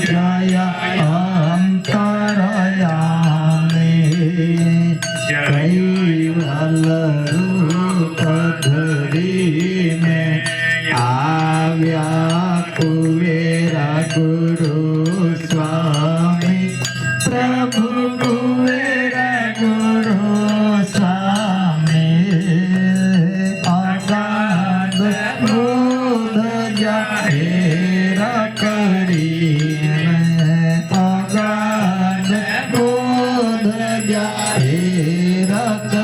Jaya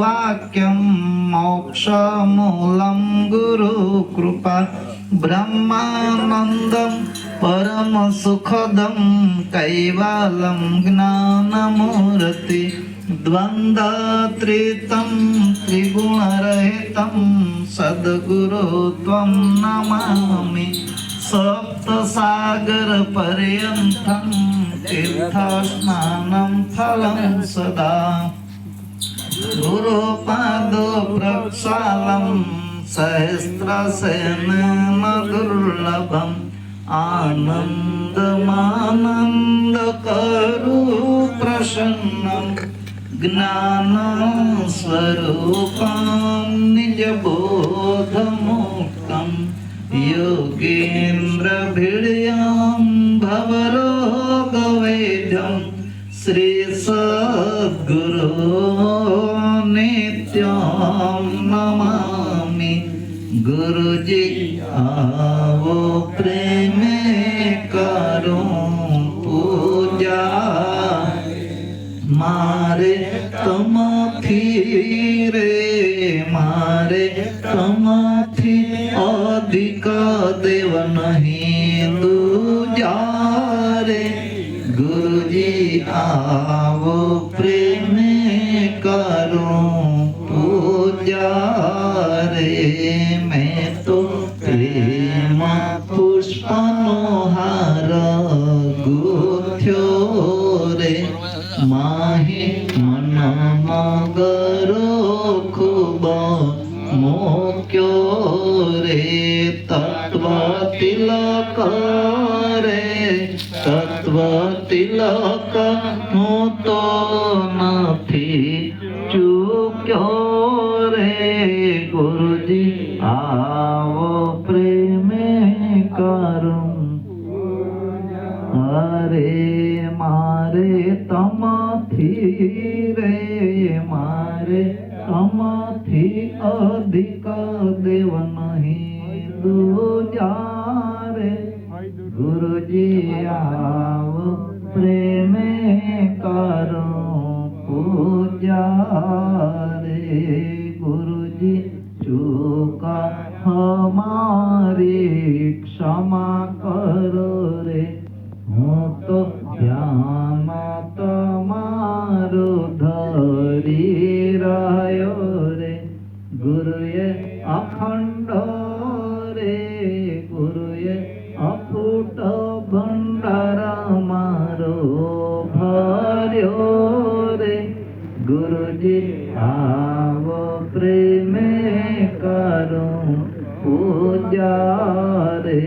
वाक्यं मोक्षमूलं गुरुकृपा ब्रह्मानन्दं परमसुखदं कैवलं ज्ञानमूर्ति द्वन्द्वत्रितं त्रिगुणरहितं सद्गुरो त्वं नमामि। सप्तसागरपर्यन्तं तीर्थस्नानं फलं सदा गुरुपादो प्रक्षालं सहस्रसेन दुर्लभम् आनन्दमानन्दकरु प्रसन्नं ज्ञानस्वरूपं निजबोधमुक्तं योगेन्द्रभिर्यां भवरोगवैद्यं શ્રી સદગુરુ નિત્યમ નમામી. ગુરુજી આવો પ્રેમે કરું પૂજા. મારે તમથી રે મારે તમા आवो प्रेम करो पूजा रे मैं तो प्रेम पुष्पनो हार गुथ्यो रे। माहे मन मगरो खूब मोक्यो रे तत्व तिलक रे तत्व સ્વ તિલક હું તો નથી ચૂક્યો રે ગુરુજી, આવો પ્રેમે કરું. અરે મારે તમાથી રે, મારે તમાથી અધિક દેવ નહીં દુજા રે গুরুজি আও প্রেমে করো পূজা রে গুরুজি চুকা हमारी क्षमा करो रे। गुरु जी आव प्रेम करो, पूजा रे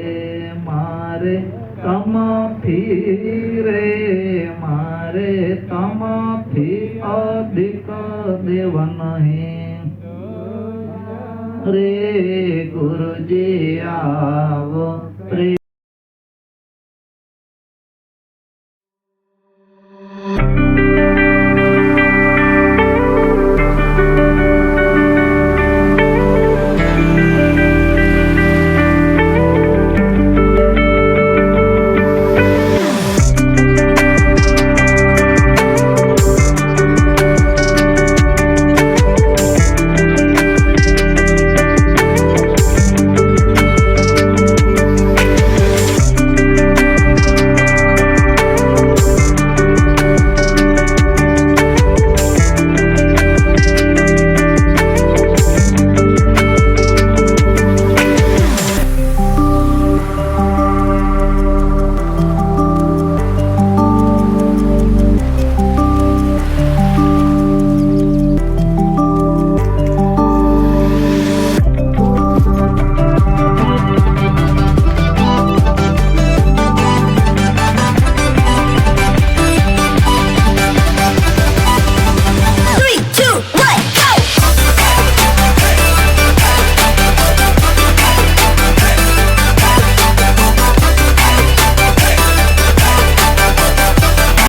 मारे, तम फिरे मारे, तम फ़ी अधिक देव नहीं। रे गुरु जी आव प्रेम